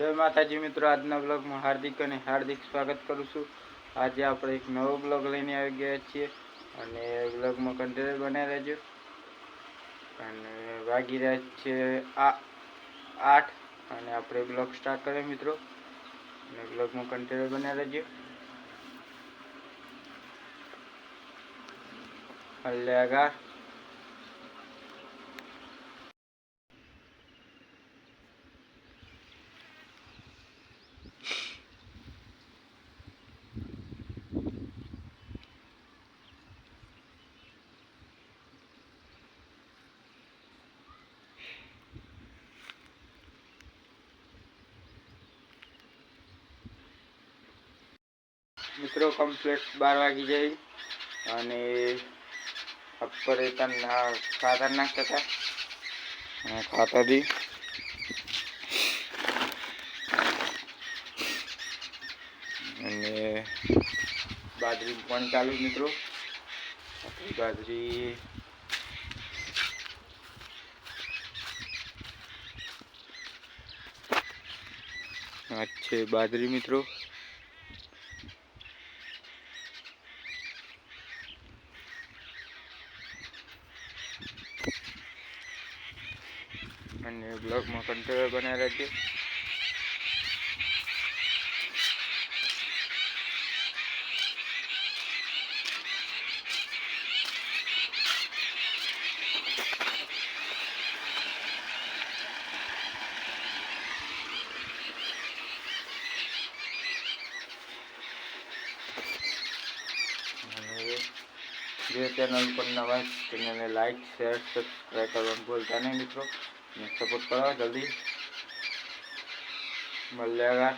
જય માતાજી મિત્રો, આજના બ્લોગમાં હાર્દિક અને હાર્દિક સ્વાગત કરું છું. આજે આપણે એક નવો બ્લોગ લઈને આવી ગયા છીએ અને બ્લોગમાં કન્ટેનર બનાવી રહેજો. અને વાગી રહ્યા છે આ આઠ અને આપણે બ્લોગ સ્ટાર્ટ કરીએ મિત્રો. અને બ્લોગમાં કન્ટેનર બનાવી રહેજો. આગળ મિત્રો કમ્પ્લેટ બાર વાગી જાય. અને અપરે તન ખાતર નાખતા હતા. અને ખાતર દી અને બાજરી પણ ચાલુ મિત્રો. બાજરી છે બાજરી મિત્રો. અને બ્લોગમાં કંટ્રોલ બનાવી રાખજો. જે ચેનલ પર નવા ચેનલને લાઈક, શેર સબસ્ક્રાઈબ કરવાનું ભૂલતા નહીં મિત્રો. સપોર્ટ કરો જલ્દી મળ્યા